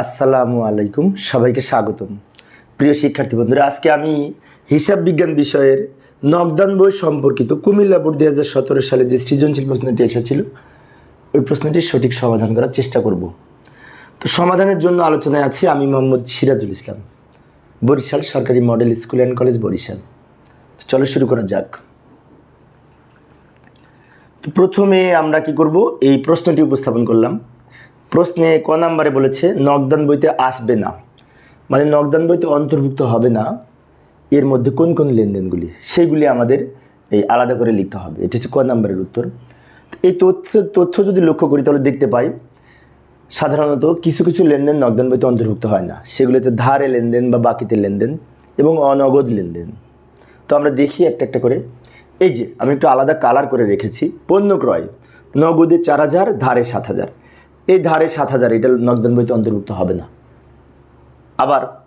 আসসালামু আলাইকুম, সবাইকে স্বাগতম। প্রিয় শিক্ষার্থী বন্ধুরা, আজকে আমি হিসাব বিজ্ঞান বিষয়ের নগদান বই সম্পর্কিত কুমিল্লা বোর্ড দুই হাজার সতেরো সালে যে সৃজনশীল প্রশ্নটি এসেছিল, ওই প্রশ্নটির সঠিক সমাধান করার চেষ্টা করব। তো সমাধানের জন্য আলোচনায় আছি আমি মোহাম্মদ সিরাজুল ইসলাম, বরিশাল সরকারি model school and college Barishal. তো চলো শুরু করা যাক। তো প্রথমে আমরা কি করব, এই প্রশ্নটি উপস্থাপন করলাম। প্রশ্নে ক নাম্বারে বলেছে নগদান বইতে আসবে না। মানে নগদান বইতে অন্তর্ভুক্ত হবে না। এর মধ্যে কোন কোন লেনদেনগুলি? সেগুলি আমাদের এই আলাদা করে লিখতে হবে। এটি হচ্ছে ক নাম্বারের উত্তর। এই তথ্য তথ্য যদি লক্ষ্য করি, তাহলে দেখতে পাই, সাধারণত কিছু কিছু লেনদেন নগদান বইতে অন্তর্ভুক্ত হয় না। সেগুলো হচ্ছে ধারে লেনদেন বা বাকিতে লেনদেন এবং অনগদ লেনদেন। তো আমরা দেখি একটা একটা করে। এই যে, আমি একটু আলাদা কালার করে রেখেছি। পণ্য ক্রয়, নগদে চার হাজার, ধারে সাত হাজার। এই ধারে সাত হাজার, এটা নগদান বইতে অন্তর্ভুক্ত হবে না। আবার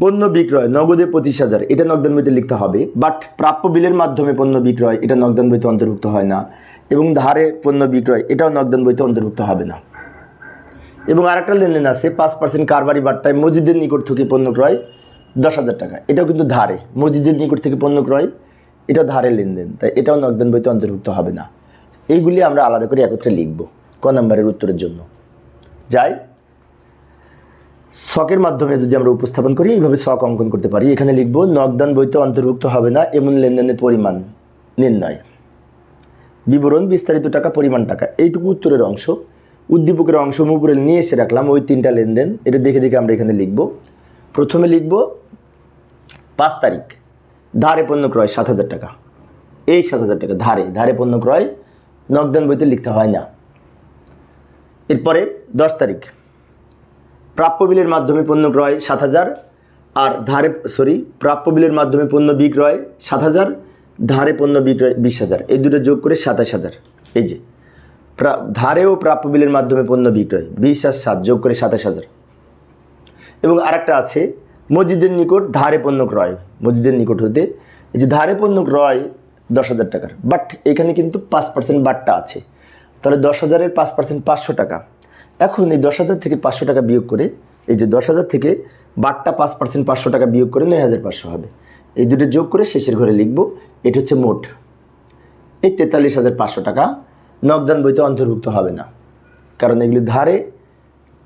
পণ্য বিক্রয়, নগদে পঁচিশ হাজার, এটা নগদান বইতে লিখতে হবে। বাট প্রাপ্য বিলের মাধ্যমে পণ্য বিক্রয়, এটা নগদান বইতে অন্তর্ভুক্ত হয় না। এবং ধারে পণ্য বিক্রয়, এটাও নগদান বইতে অন্তর্ভুক্ত হবে না। এবং আরেকটা লেনদেন আছে, পাঁচ পার্সেন্ট কারবারি বাট্টায় মসজিদের নিকট থেকে পণ্য ক্রয় দশ হাজার টাকা। এটাও কিন্তু ধারে, মসজিদের নিকট থেকে পণ্য ক্রয় এটা ধারে লেনদেন। তাই এটাও নগদান বইতে অন্তর্ভুক্ত হবে না। এইগুলি আমরা আলাদা করে একত্রে লিখব। ক নম্বরের উত্তরের জন্য। যাই, শখের মাধ্যমে যদি আমরা উপস্থাপন করি, এইভাবে শখ অঙ্কন করতে পারি। এখানে লিখব নকদান বইতে অন্তর্ভুক্ত হবে না, এমন লেনদেনের পরিমাণ নির্ণয়। বিবরণ, বিস্তারিত টাকা, পরিমাণ টাকা, এইটুকু উত্তরের অংশ। উদ্দীপকের অংশ আমি উপরে নিয়ে এসে রাখলাম, ওই তিনটা লেনদেন। এটা দেখে দেখে আমরা এখানে লিখব। প্রথমে লিখব, পাঁচ তারিখ, ধারে পণ্য ক্রয় সাত হাজার টাকা। এই সাত হাজার টাকা ধারে ধারে পণ্য ক্রয় নকদান বইতে লিখতে হয় না। এরপরে দশ তারিখ। প্রাপ্য বিলের মাধ্যমে পণ্য ক্রয় সাত হাজার, আর ধারে সরি প্রাপ্য বিলের মাধ্যমে পণ্য বিক্রয় সাত হাজার, ধারে পণ্য বিক্রয় বিশ হাজার। এই দুটো যোগ করে সাতাশ হাজার। এই যে ধারে ও প্রাপ্য বিলের মাধ্যমে পণ্য বিক্রয় বিশ আর সাত যোগ করে সাতাশ হাজার। এবং আরেকটা আছে, মসজিদের নিকট ধারে পণ্য ক্রয়। মসজিদের নিকট হতে, এই যে ধারে পণ্য ক্রয় দশ হাজার টাকার। বাট এখানে কিন্তু পাঁচ পার্সেন্ট বাটটা আছে। তাহলে দশ হাজারের পাঁচ পার্সেন্ট পাঁচশো টাকা। এখন এই দশ হাজার থেকে পাঁচশো টাকা বিয়োগ করে, এই যে দশ হাজার থেকে বাটটা পাঁচ পার্সেন্ট পাঁচশো টাকা বিয়োগ করে নয় হাজার পাঁচশো হবে। এই দুটো যোগ করে শেষের ঘরে লিখব, এটা হচ্ছে মোট। এই তেতাল্লিশ হাজার পাঁচশো টাকা নগদান বইতে অন্তর্ভুক্ত হবে না। কারণ এগুলি ধারে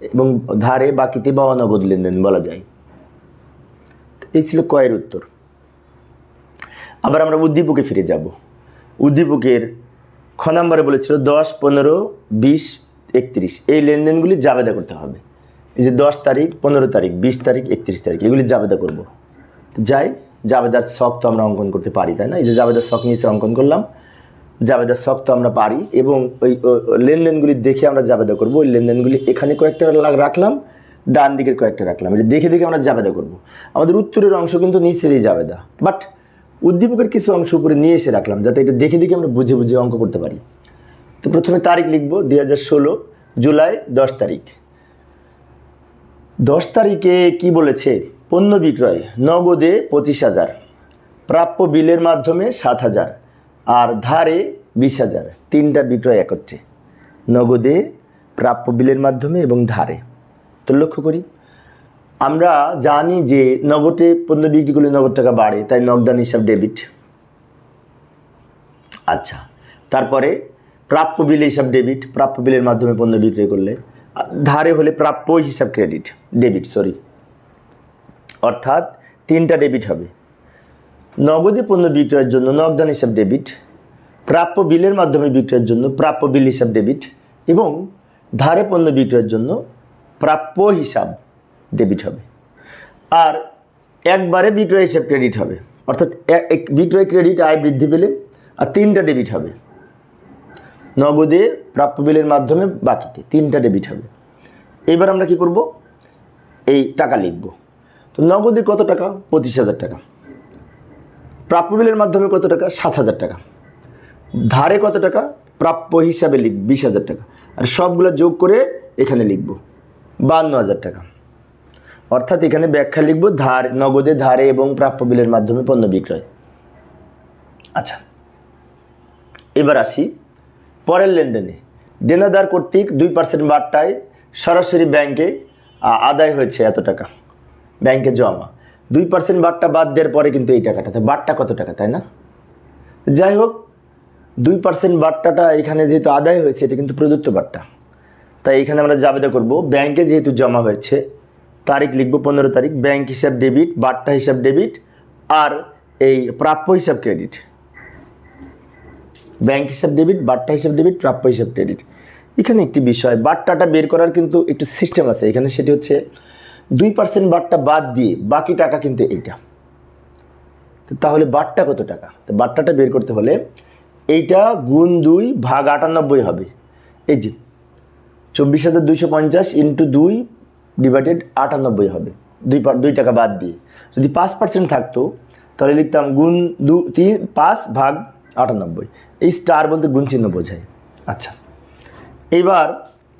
এবং ধারে বাকিতে বা অনগদ লেনদেন বলা যায়। এই ছিল কয়ের উত্তর। আবার আমরা উদ্দীপকে ফিরে যাব। উদ্দীপকের খ নম্বরে বলেছিল দশ, পনেরো, বিশ, একত্রিশ। এই লেনদেনগুলি জাবেদা করতে হবে। এই যে দশ তারিখ, পনেরো তারিখ, বিশ তারিখ, একত্রিশ তারিখ, এগুলি জাবেদা করব। যাই, জাবেদার শখ তো আমরা অঙ্কন করতে পারি, তাই না? এই যে জাবেদার শখ নিচে অঙ্কন করলাম। জাবেদার শখ তো আমরা পারি এবং ওই লেনদেনগুলি দেখে আমরা জাবেদা করব। ওই লেনদেনগুলি এখানে কয়েকটা রাখলাম, ডান দিকের কয়েকটা রাখলাম। এটা দেখে দেখে আমরা জাবেদা করব। আমাদের উত্তরের অংশ কিন্তু নিচেরই জাবেদা। বাট উদ্দীপকের কিছু অংশ উপরে নিয়ে এসে রাখলাম, যাতে এটা দেখে দেখে আমরা বুঝে বুঝে অঙ্ক করতে পারি। তো প্রথমে তারিখ লিখব, দুই হাজার ষোলো, জুলাই, দশ তারিখ। দশ তারিখে কি বলেছে? পণ্য বিক্রয়, নগদে পঁচিশ হাজার, প্রাপ্য বিলের মাধ্যমে সাত হাজার, আর ধারে বিশ হাজার, তিনটা বিক্রয় একত্রে। নগদে, প্রাপ্য বিলের মাধ্যমে এবং ধারে। তো লক্ষ্য করি। আমরা জানি যে নগদে পণ্য বিক্রি করলে নগদ টাকা বাড়ে, তাই নগদান হিসাব ডেবিট আচ্ছা তারপরে প্রাপ্য বিল হিসাব ডেবিট প্রাপ্য বিলের মাধ্যমে পণ্য বিক্রয় করলে, ধারে হলে প্রাপ্য হিসাব ক্রেডিট ডেবিট সরি অর্থাৎ তিনটা ডেবিট হবে। নগদে পণ্য বিক্রয়ের জন্য নগদান হিসাব ডেবিট প্রাপ্য বিলের মাধ্যমে বিক্রয়ের জন্য প্রাপ্য বিল হিসাব ডেবিট এবং ধারে পণ্য বিক্রয়ের জন্য প্রাপ্য হিসাব ডেবিট হবে। আর একবারে বিক্রয় হিসাব ক্রেডিট হবে। অর্থাৎ এক- বিক্রয় ক্রেডিট আয় বৃদ্ধি পেলে আর তিনটা ডেবিট হবে। নগদে প্রাপ্য বিলের মাধ্যমে বাকিতে তিনটা ডেবিট হবে। এবার আমরা কি করব? এই টাকা লিখব। তো নগদে কত টাকা? পঁচিশ হাজার টাকা। প্রাপ্য বিলের মাধ্যমে কত টাকা? সাত হাজার টাকা। ধারে কত টাকা? প্রাপ্য হিসাবে লিখ বিশ হাজার টাকা। আর সবগুলো যোগ করে এখানে লিখব বান্ন হাজার টাকা। অর্থাৎ এখানে ব্যাখ্যা লিখব ধার, নগদে ধারে এবং প্রাপ্য বিলের মাধ্যমে পণ্য বিক্রয়। আচ্ছা এবার আসি পরের লেনদেনে। দেনাদার কর্তৃক দুই পার্সেন্ট বার্তায় সরাসরি ব্যাংকে আদায় হয়েছে এত টাকা, ব্যাংকে জমা। দুই পার্সেন্ট বারটা বাদ দেওয়ার পরে কিন্তু এই টাকাটা বারটা কত টাকা, তাই না? যাই হোক, দুই পার্সেন্ট বাট্টাটা এখানে যেহেতু আদায় হয়েছে, এটা কিন্তু প্রদত্ত বাট্টা। তাই এখানে আমরা জাবেদা করব, ব্যাংকে যেহেতু জমা হয়েছে তারিখ লিখব, পনেরো তারিখ ব্যাংক হিসাব ডেবিট বাট্টা হিসাব ডেবিট আর এই প্রাপ্য হিসাব ক্রেডিট ব্যাংক হিসাব ডেবিট বাট্টা হিসাব ডেবিট প্রাপ্য হিসাব ক্রেডিট এখানে একটি বিষয়, বাট্টাটা বের করার কিন্তু একটু সিস্টেম আছে। এখানে সেটি হচ্ছে দুই পার্সেন্ট বাট্টা বাদ দিয়ে বাকি টাকা কিন্তু এইটা। তো তাহলে বাট্টা কত টাকা? তো বাট্টাটা বের করতে হলে এইটা গুণ দুই ভাগ আটানব্বই হবে। এই যে, চব্বিশ হাজার দুইশো পঞ্চাশ ইন্টু দুই ডিভাইডেড আটানব্বই হবে। দুই দুই টাকা বাদ দিয়ে। যদি পাঁচ পার্সেন্ট থাকতো, তাহলে লিখতাম গুণ দু তিন, পাঁচ ভাগ আটানব্বই। এই স্টার বলতে গুণ চিহ্ন বোঝায়। আচ্ছা এইবার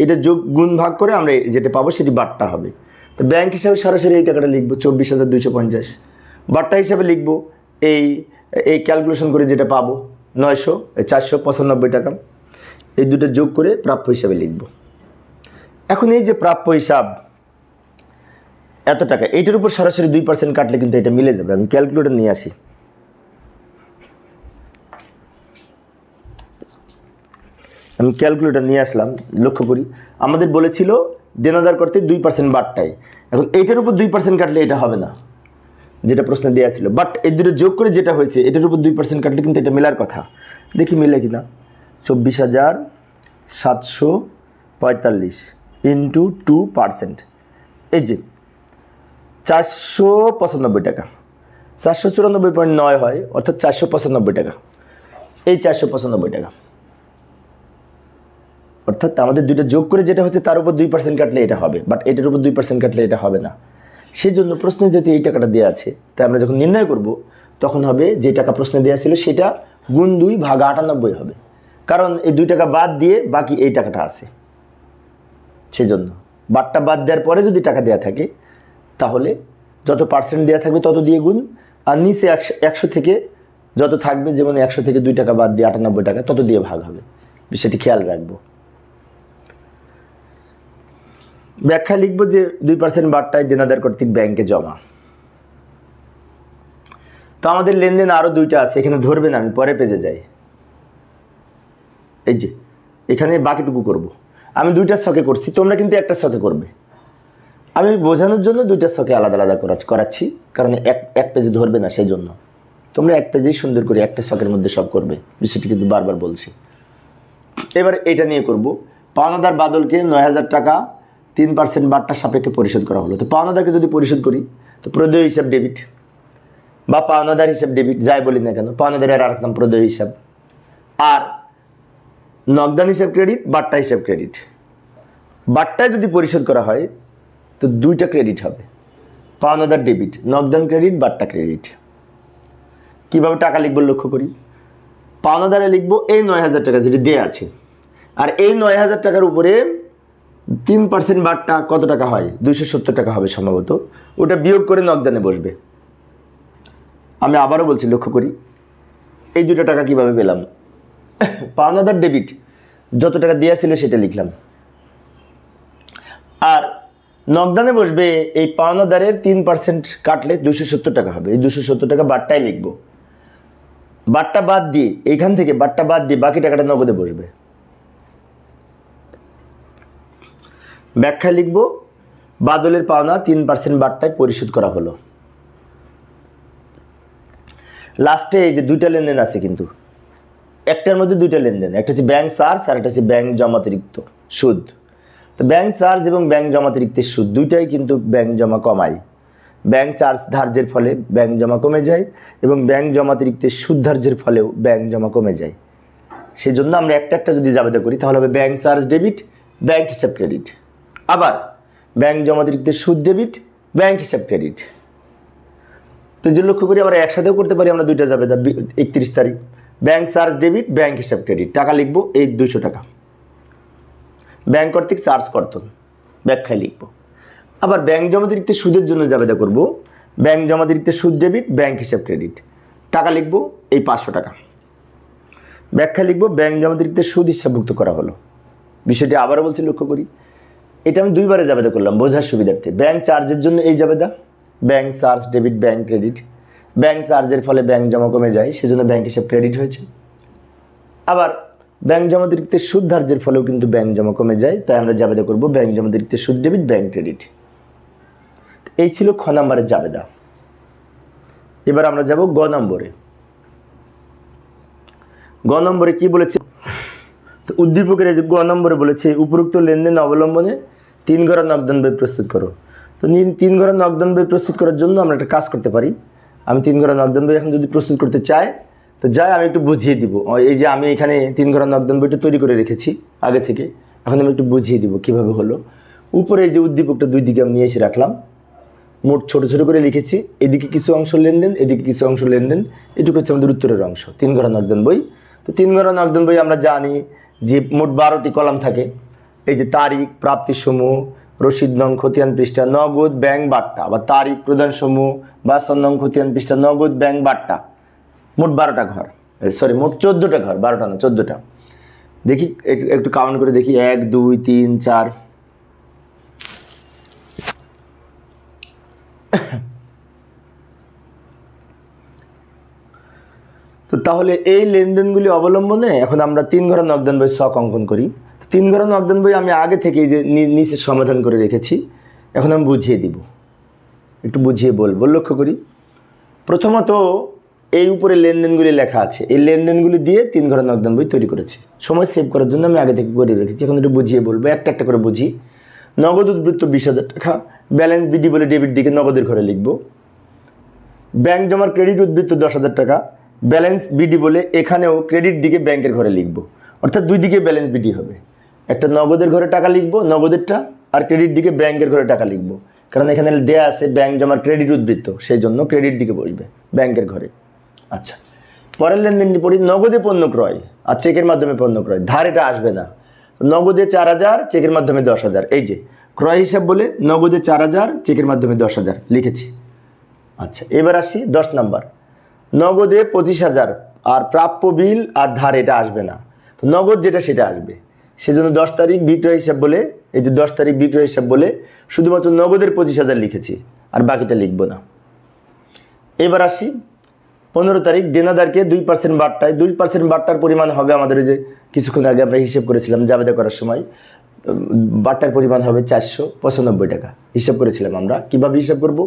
এটা যোগ গুণ ভাগ করে আমরা যেটা পাবো সেটি বাট্টা হবে। তো ব্যাংক হিসাবে সরাসরি এই টাকাটা লিখব চব্বিশ হাজার দুইশো পঞ্চাশ। বাট্টা হিসাবে লিখব এই এই ক্যালকুলেশন করে যেটা পাবো নয়শো চারশো পঁচানব্বই টাকা। এই দুটো যোগ করে প্রাপ্য হিসাবে লিখব। এখন এই যে প্রাপ্য হিসাব এত টাকা, এইটার উপর সরাসরি দুই পার্সেন্ট কাটলে কিন্তু এটা মিলে যাবে। আমি ক্যালকুলেটর নিয়ে আসি। আমি ক্যালকুলেটর নিয়ে আসলাম, লক্ষ্য করি। আমাদের বলেছিল দেনাদার করতে দুই পার্সেন্ট বাটটাই এখন এইটার উপর দুই পার্সেন্ট কাটলে এটা হবে না, যেটা প্রশ্নে দেওয়া ছিল। বাট এই দুটো যোগ করে যেটা হয়েছে, এটার উপর দুই পার্সেন্ট কাটলে কিন্তু এটা মেলার কথা। দেখি মিলে কিনা। চব্বিশ হাজার সাতশো পঁয়তাল্লিশ ইন্টু টু পার্সেন্ট এই যে চারশো পঁচানব্বই টাকা। চারশো চুরানব্বই পয়েন্ট নয় হয়, অর্থাৎ চারশো পঁচানব্বই টাকা। এই চারশো পঁচানব্বই টাকা। অর্থাৎ আমাদের দুইটা যোগ করে যেটা হচ্ছে, তার উপর দুই পার্সেন্ট কাটলে এটা হবে। বাট এটার উপর দুই পার্সেন্ট কাটলে এটা হবে না। সেই জন্য প্রশ্নে যেহেতু এই টাকাটা দেওয়া আছে, তাই আমরা যখন নির্ণয় করব, তখন হবে যে টাকা প্রশ্নে দেওয়া ছিল, সেটা গুণ দুই ভাগ আটানব্বই হবে। কারণ এই দুই টাকা বাদ দিয়ে বাকি এই টাকাটা আছে। সেই জন্য বাটটা বাদ দেওয়ার পরে যদি টাকা দেওয়া থাকে তাহলে যত পার্সেন্ট দেওয়া থাকবে তত দিয়ে গুণ, আর নিচে একশো একশো থেকে যত থাকবে, যেমন একশো থেকে দুই টাকা বাদ দিয়ে আটানব্বই টাকা, তত দিয়ে ভাগ হবে। বিষয়টি খেয়াল রাখব। ব্যাখ্যা লিখব যে দুই পার্সেন্ট বারটায় দেনাদার কর্তৃক ব্যাংকে জমা। তো আমাদের লেনদেন আরও দুইটা আছে, এখানে ধরবে না আমি, পরে পেজে যাই। এই যে, এখানে বাকিটুকু করব। আমি দুইটা ছকে করছি, তোমরা কিন্তু একটা ছকে করবে। আমি বোঝানোর জন্য দুইটা ছকে আলাদা আলাদা করা করাচ্ছি, কারণ এক এক পেজে ধরবে না সেই জন্য তোমরা এক পেজেই সুন্দর করে একটা ছকের মধ্যে সব করবে, বিষয়টি কিন্তু বারবার বলছি। এবার এটা নিয়ে করব। পাওনাদার বাদলকে নয় হাজার টাকা, তিন পার্সেন্ট বার্তার সাপেক্ষে পরিশোধ করা হলো। তো পাওনাদারকে যদি পরিশোধ করি, তো প্রদেয় হিসাব ডেবিট বা পাওনাদার হিসাব ডেবিট যাই বলি না কেন, পাওনাদারের আর এক নাম প্রদেয় হিসাব। আর নগদান হিসাব ক্রেডিট বাট্টা হিসাব ক্রেডিট বাট্টায় যদি পরিশোধ করা হয় তো দুইটা ক্রেডিট হবে। পাওনাদার ডেবিট নগদান ক্রেডিট বাট্টা ক্রেডিট কীভাবে টাকা লিখব লক্ষ্য করি? পাওনাদারে লিখব এই নয় হাজার টাকা যেটি দেয়া আছে। আর এই নয় হাজার টাকার উপরে তিন পার্সেন্ট বারটা কত টাকা হয়? দুইশো সত্তর টাকা হবে সম্ভবত। ওটা বিয়োগ করে নগদানে বসবে। আমি আবারও বলছি, লক্ষ্য করি। এই দুটো টাকা কীভাবে পেলাম? পাওনাদার ডেবিট যত টাকা দেওয়া ছিল সেটা লিখলাম। আর নগদানে বসবে, এই পাওনা পাওনাদারের তিন পার্সেন্ট কাটলে দুশো সত্তর টাকা হবে। এই দুশো সত্তর টাকা বারটাই লিখব। বাট্টা বাদ দিয়ে এইখান থেকে বাট্টা বাদ দিয়ে বাকি টাকাটা নগদে বসবে। ব্যাখ্যা লিখব, বাদলের পাওনা তিন পার্সেন্ট বাট্টায় পরিশোধ করা হলো। লাস্টে এই যে দুইটা লেনদেন আছে কিন্তু, একটার মধ্যে দুইটা লেনদেন, একটা হচ্ছে ব্যাংক চার্জ আর একটা হচ্ছে ব্যাংক জমাতিরিক্ত সুদ। ব্যাংক চার্জ এবং ব্যাংক জমাতিরিক্তের সুদ দুইটাই কিন্তু ব্যাংক জমা কমায়। ব্যাংক চার্জ ধার্যের ফলে ব্যাংক জমা কমে যায় এবং ব্যাংক জমাতিরিক্তের সুদ ধার্যের ফলেও ব্যাংক জমা কমে যায়। সেই জন্য আমরা একটা একটা যদি জাবেদা করি, তাহলে হবে ব্যাংক চার্জ ডেবিট ব্যাংক হিসাব ক্রেডিট আবার ব্যাংক জমাতিরিক্তের সুদ ডেবিট ব্যাংক হিসাব ক্রেডিট তো যে লক্ষ্য করি, আমরা একসাথেও করতে পারি আমরা দুইটা জাবেদা একত্রিশ তারিখ। ব্যাংক চার্জ ডেবিট ব্যাংক হিসাব ক্রেডিট টাকা লিখব এই দুশো টাকা। ব্যাংক কর্তৃক চার্জ কর্তন ব্যাখ্যায় লিখব। আবার ব্যাংক জমাতিরিক্ত সুদের জন্য জাবেদা করব। ব্যাংক জমাতিরিক্ত সুদ ডেবিট, ব্যাংক হিসাব ক্রেডিট। টাকা লিখব, এই পাঁচশো টাকা। ব্যাখ্যা লিখব, ব্যাংক জমাতিরিক্ত সুদ হিসাবভুক্ত করা হলো। বিষয়টি আবারও বলছি, লক্ষ্য করি। এটা আমি দুইবারে জাবেদা করলাম, বোঝার সুবিধার্থে। ব্যাংক চার্জের জন্য এই জাবেদা। Bank charge debit, bank credit. Bank চার্জের ফলে ব্যাংক জমা কমে যায়, সেজন্য ব্যাংক হিসাব ক্রেডিট হয়েছে। আবার ব্যাংক জমাতিরিক্ত সুদ ধার্যের ফলেও কিন্তু ব্যাংক জমা কমে যায়। তাই আমরা জাবেদা করব ব্যাংক জমাতিরিক্ত সুদ, ডেবিট, ব্যাংক ক্রেডিট। এই ছিল খ নম্বরের জাবেদা। এবার আমরা যাব গ নম্বরে। গ নম্বরে কি বলেছে? তো উদ্দীপকের যে গ নম্বরে বলেছে, উপরোক্ত লেনদেন অবলম্বনে তিন ঘরা নগদান বই প্রস্তুত করো। তো তিন ঘরা নগদান বই প্রস্তুত করার জন্য আমরা একটা কাজ করতে পারি। আমি তিন ঘরা নগদান বই এখন যদি প্রস্তুত করতে চাই তো যাই, আমি একটু বুঝিয়ে দিব। এই যে আমি এখানে তিন ঘরা নগদান বইটা তৈরি করে রেখেছি আগে থেকে। এখন আমি একটু বুঝিয়ে দিব কীভাবে হলো। উপরে যে উদ্দীপকটা দুই দিকে আমি নিয়ে এসে রাখলাম। মোট ছোট ছোট করে লিখেছি। এদিকে কিছু অংশ লেনদেন, এদিকে কিছু অংশ লেনদেন। এটুকু হচ্ছে আমাদের উত্তরের অংশ, তিন ঘরা নগদান বই। তো তিন ঘরা নগদান বই আমরা জানি যে মোট বারোটি কলাম থাকে। এই যে তারিখ প্রাপ্তি সমূহ রসিদ নং, খতিয়ান পৃষ্ঠা, নগদ, ব্যাংক, বাট্টা। বা তারিখ প্রদান সমূহ বা নং, খতিয়ান পৃষ্ঠা, নগদ, ব্যাংক, বাট্টা। মোট বারোটা ঘর। সরি মোট চোদ্দোটা ঘর, বারোটা না, চোদ্দোটা। দেখি একটু- কাউন্ট করে দেখি, এক, দুই, তিন, চার। তো তাহলে এই লেনদেনগুলি অবলম্বনে এখন আমরা তিন ঘর নগদান বই শখ অঙ্কন করি। তিন ঘর নগদান বই আমি আগে থেকেই যে নিচে সমাধান করে রেখেছি, এখন আমি বুঝিয়ে দিব। একটু বুঝিয়ে বলব, লক্ষ্য করি। প্রথমত এই উপরে লেনদেনগুলি লেখা আছে। এই লেনদেনগুলি দিয়ে তিন ঘর নগদান বই তৈরি করেছি। সময় সেভ করার জন্য আমি আগে থেকে করে রেখেছি। এখন একটু বুঝিয়ে বলব, একটা একটা করে বুঝি। নগদ উদ্বৃত্ত বিশ হাজার টাকা ব্যালেন্স বিডি বলে ডেবিট দিকে নগদের ঘরে লিখব। ব্যাংক জমার ক্রেডিট উদ্বৃত্ত দশ হাজার টাকা ব্যালেন্স বিডি বলে এখানেও ক্রেডিট দিকে ব্যাংকের ঘরে লিখব। অর্থাৎ দুই দিকে ব্যালেন্স বিডি হবে। একটা নগদের ঘরে টাকা লিখব, নগদেরটা, আর ক্রেডিট দিকে ব্যাংকের ঘরে টাকা লিখব। কারণ এখানে দেয়া আছে ব্যাংক জমার ক্রেডিট উদ্বৃত্ত, সেই জন্য ক্রেডিট দিকে বসবে ব্যাংকের ঘরে। আচ্ছা। পরের লেনদেনটি পড়ি, নগদে পণ্য ক্রয়, আর চেকের মাধ্যমে পণ্য ক্রয়। ধার এটা আসবে না। নগদে চার হাজার, চেকের মাধ্যমে দশ হাজার। এই যে, ক্রয় হিসাব বলে নগদে চার হাজার, চেকের মাধ্যমে দশ হাজার লিখেছি। আচ্ছা এবার আসি দশ নাম্বার। নগদে পঁচিশ হাজার, আর প্রাপ্য বিল আর ধার এটা আসবে না। তো নগদ যেটা সেটা আসবে। সেজন্য দশ তারিখ বিক্রয় হিসাব বলে, এই যে দশ তারিখ বিক্রয় হিসাব বলে শুধুমাত্র নগদের পঁচিশ হাজার লিখেছি, আর বাকিটা লিখব না। এবার আসি পনেরো তারিখ দেনাদারকে দুই পার্সেন্ট বাট্টায় দুই পার্সেন্ট বাট্টার পরিমাণ হবে আমাদের যে কিছুক্ষণ আগে আমরা হিসেব করেছিলাম জাবেদা করার সময়। বাট্টার পরিমাণ হবে চারশো পঁচানব্বই টাকা। হিসাব করেছিলাম আমরা। কীভাবে হিসাব করব?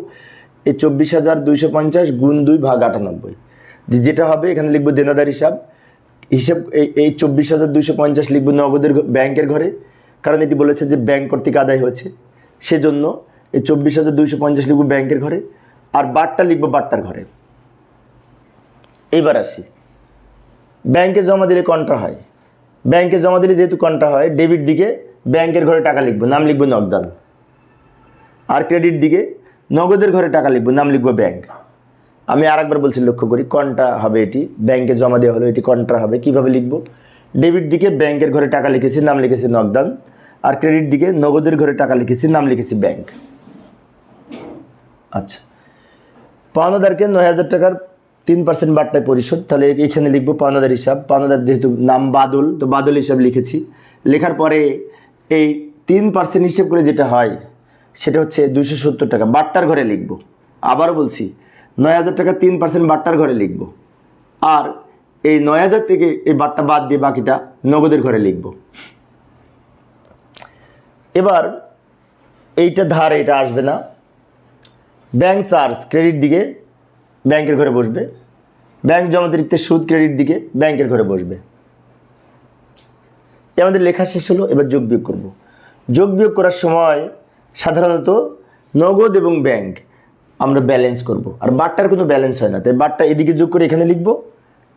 এই চব্বিশ হাজার দুইশো পঞ্চাশ গুণ দুই ভাগ আটানব্বই। যেটা হবে, এখানে লিখব দেনাদার হিসাব। হিসাব, এই চব্বিশ হাজার দুইশো পঞ্চাশ লিখব নগদের ব্যাংকের ঘরে। কারণ এটি বলেছে যে ব্যাংক কর্তৃক আদায় হয়েছে। সেজন্য এই চব্বিশ হাজার দুইশো পঞ্চাশ লিখব ব্যাংকের ঘরে। আর বাট্টা লিখব বাট্টার ঘরে। এইবার আসি। ব্যাংকে জমা দিলে কন্ট্রা হয়? ব্যাংকে জমা দিলে যেহেতু কন্ট্রা হয়, ডেবিট দিকে ব্যাংকের ঘরে টাকা লিখব, নাম লিখব নগদান। আর ক্রেডিট দিকে নগদের ঘরে টাকা লিখব, নাম লিখব ব্যাংক। আমি আরেকবার বলছি, লক্ষ্য করি কন্ট্রা হবে এটি? ব্যাংকে জমা দেওয়া হলো, এটি কন্ট্রা হবে? কীভাবে লিখব? ডেবিট দিকে ব্যাংকের ঘরে টাকা লিখেছি, নাম লিখেছি নগদান। আর ক্রেডিট দিকে নগদের ঘরে টাকা লিখেছি, নাম লিখেছি ব্যাংক। আচ্ছা। পাওনাদারকে নয় হাজার টাকার তিন পার্সেন্ট বাট্টায় পরিশোধ। তাহলে এখানে লিখব পাওনাদার হিসাব। পাওনাদার যেহেতু নাম বাদল, তো বাদল হিসাব লিখেছি। লেখার পরে এই তিন পার্সেন্ট হিসেব করে যেটা হয়, সেটা হচ্ছে দুশো সত্তর টাকা। বাট্টার ঘরে লিখব। আবারও বলছি, নয় হাজার টাকা তিন পার্সেন্ট বাট্টার ঘরে লিখব। আর এই নয় হাজার থেকে এই বাট্টা বাদ দিয়ে বাকিটা নগদের ঘরে লিখব। এবার এইটা ধার, এটা আসবে না। ব্যাংক চার্জ, ক্রেডিট দিকে ব্যাংকের ঘরে বসবে। ব্যাংক জমাতিরিক্ত সুদ ক্রেডিট দিকে ব্যাংকের ঘরে বসবে। এ আমাদের লেখা শেষ হলো, এবার যোগ বিয়োগ করব। যোগ বিয়োগ করার সময় সাধারণত নগদ এবং ব্যাংক আমরা ব্যালেন্স করব। আর বাট্টার কোনো ব্যালেন্স হয় না। তাই বাট্টা এদিকে যোগ করে এখানে লিখব,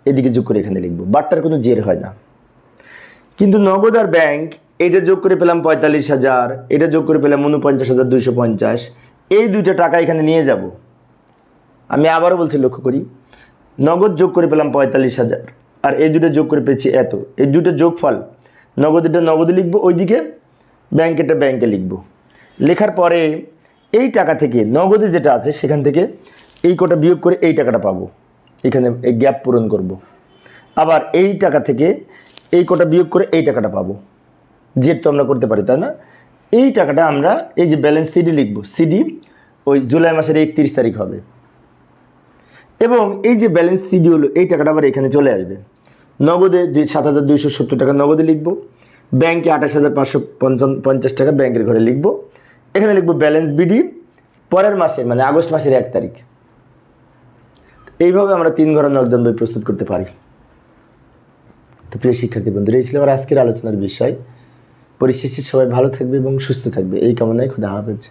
এদিকে যোগ করে এখানে লিখব। বাট্টার কোনো জের হয় না। কিন্তু নগদ আর ব্যাংক, এটা যোগ করে পেলাম পঁয়তাল্লিশ হাজার, এটা যোগ করে পেলাম উনপঞ্চাশ হাজার দুইশো পঞ্চাশ, এই দুইটা টাকা এখানে নিয়ে যাব। আমি আবারও বলছি, লক্ষ্য করি। নগদ যোগ করে পেলাম পঁয়তাল্লিশ হাজার। আর এই দুটো যোগ করে পেয়েছি এত। এই দুটো যোগফল নগদেরটা নগদে লিখব, ওইদিকে ব্যাংকেরটা ব্যাংকে লিখব। লেখার পরে এই টাকা থেকে, নগদে যেটা আছে সেখান থেকে এই কটা বিয়োগ করে এই টাকাটা পাবো। এখানে এই গ্যাপ পূরণ করব। আবার এই টাকা থেকে এই কটা বিয়োগ করে এই টাকাটা পাবো। জেড তো আমরা করতে পারি, তাই না? এই টাকাটা আমরা এই যে ব্যালেন্স সিডি লিখব। সিডি ওই জুলাই মাসের একত্রিশ তারিখ হবে। এবং এই যে ব্যালেন্স সিডি হলো, এই টাকাটা আবার এখানে চলে আসবে। নগদে দুই সাত হাজার দুইশো সত্তর টাকা নগদে লিখব। ব্যাংকে আঠাশ হাজার পাঁচশো পঞ্চাশ টাকা ব্যাংকের ঘরে লিখব। এখানে লিখব ব্যালেন্স বিডি পরের মাসে মানে আগস্ট মাসের এক তারিখ। এইভাবে আমরা তিন ঘরের নগদান বই প্রস্তুত করতে পারি। তো প্রিয় শিক্ষার্থী বন্ধুরা, এই ছিল আমার আজকের আলোচনার বিষয়। পরিশেষে সবাই ভালো থাকবে এবং সুস্থ থাকবে। এই কামনায় খুদা হাফেজ।